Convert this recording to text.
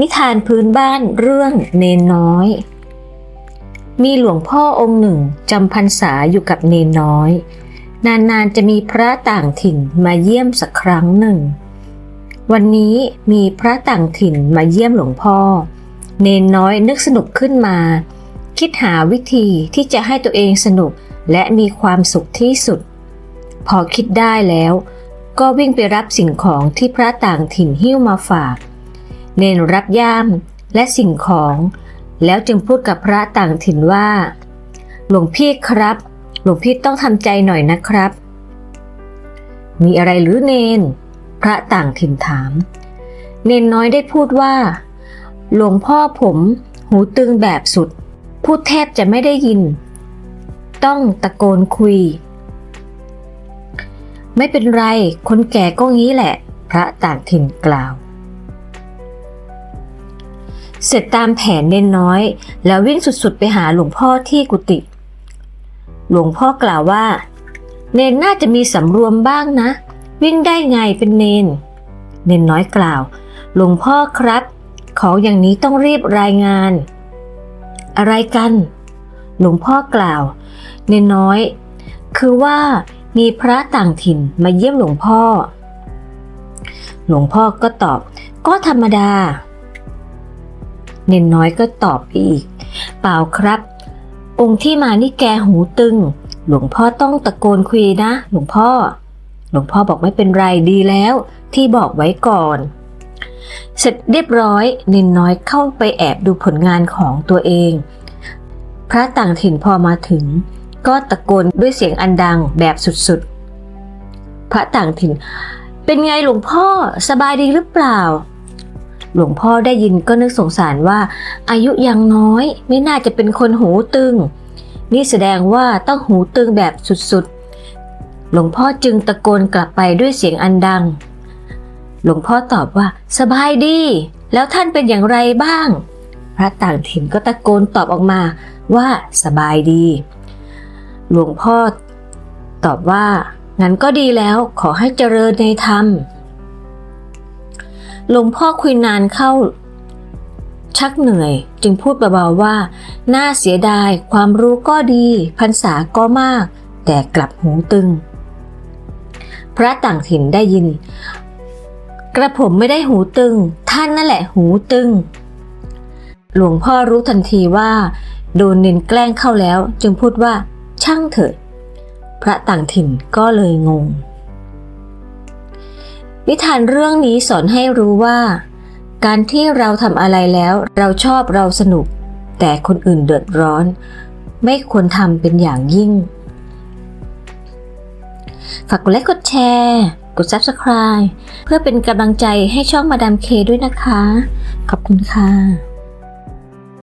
นิทานพื้นบ้านเรื่องเนนน้อย มีหลวงพ่อองค์หนึ่งจำพรรษาอยู่กับเนนน้อย นานๆจะมีพระต่างถิ่นมาเยี่ยมสักครั้งหนึ่ง วันนี้มีพระต่างถิ่นมาเยี่ยมหลวงพ่อ เนนน้อยนึกสนุกขึ้นมา คิดหาวิธีที่จะให้ตัวเองสนุกและมีความสุขที่สุด พอคิดได้แล้ว ก็วิ่งไปรับสิ่งของที่พระต่างถิ่นหิ้วมาฝาก เนนรับย่ามและสิ่งของ แล้วจึงพูดกับพระต่างถิ่นว่า หลวงพี่ครับ หลวงพี่ต้องทำใจหน่อยนะครับ มีอะไรหรือเนน พระต่างถิ่นถาม เนนน้อยได้พูดว่า หลวงพ่อผมหูตึงแบบสุด พูดแทบจะไม่ได้ยิน ต้องตะโกนคุย ไม่เป็นไร คนแก่ก็งี้แหละ พระต่างถิ่นกล่าว เสร็จตามแผนเน้นน้อย แล้ววิ่งสุดๆไปหาหลวงพ่อที่กุฏิหลวงพ่อกล่าวว่า เนนน่าจะมีสำรวมบ้างนะ วิ่งได้ไงเป็นเนน เนนน้อยกล่าว หลวงพ่อครับ ของอย่างนี้ต้องรีบรายงาน อะไรกัน หลวงพ่อกล่าว เนนน้อย คือว่ามีพระต่างถิ่นมาเยี่ยมหลวงพ่อ หลวงพ่อก็ตอบ ก็ธรรมดา เนนน้อยก็ตอบอีก เปล่าครับ องค์ที่มานี่แกหูตึง หลวงพ่อต้องตะโกนคุยนะ หลวงพ่อ หลวงพ่อบอกไม่เป็นไรดีแล้ว ที่บอกไว้ก่อน เสร็จเรียบร้อยเนนน้อยเข้าไปแอบดูผลงานของตัวเอง พระต่างถิ่นพอมาถึง ก็ตะโกนด้วยเสียงอันดังแบบสุดๆ พระต่างถิ่น เป็นไงหลวงพ่อสบายดีหรือเปล่า หลวงพ่อได้ยินก็นึกสงสารว่า อายุยังน้อยไม่น่าจะเป็นคนหูตึง นี่แสดงว่าต้องหูตึงแบบสุดๆ หลวงพ่อจึงตะโกนกลับไปด้วยเสียงอันดัง หลวงพ่อตอบว่า สบายดี แล้วท่านเป็นอย่างไรบ้าง พระต่างถิ่นก็ตะโกนตอบออกมาว่าสบายดี หลวงพ่อตอบว่างั้นก็ดีแล้วขอให้เจริญในธรรม หลวงพ่อคุยนานเข้า ชักเหนื่อย จึงพูดเบาๆว่า น่าเสียดายความรู้ก็ดีพรรษาก็มาก แต่กลับหูตึง พระต่างถิ่นได้ยิน กระผมไม่ได้หูตึง ท่านนั่นแหละหูตึง หลวงพ่อรู้ทันทีว่า โดนเนนแกล้งเข้าแล้ว จึงพูดว่า ช่างเถิดพระต่างถิ่นก็เลยงง นิทานเรื่องนี้สอนให้รู้ว่า การที่เราทำอะไรแล้วเราชอบเราสนุก แต่คนอื่นเดือดร้อน ไม่ควรทำเป็นอย่างยิ่ง ฝากกดไลค์กดแชร์ กด Subscribe เพื่อเป็นกำลังใจให้ช่องมาดามเคด้วยนะคะ ขอบคุณค่ะ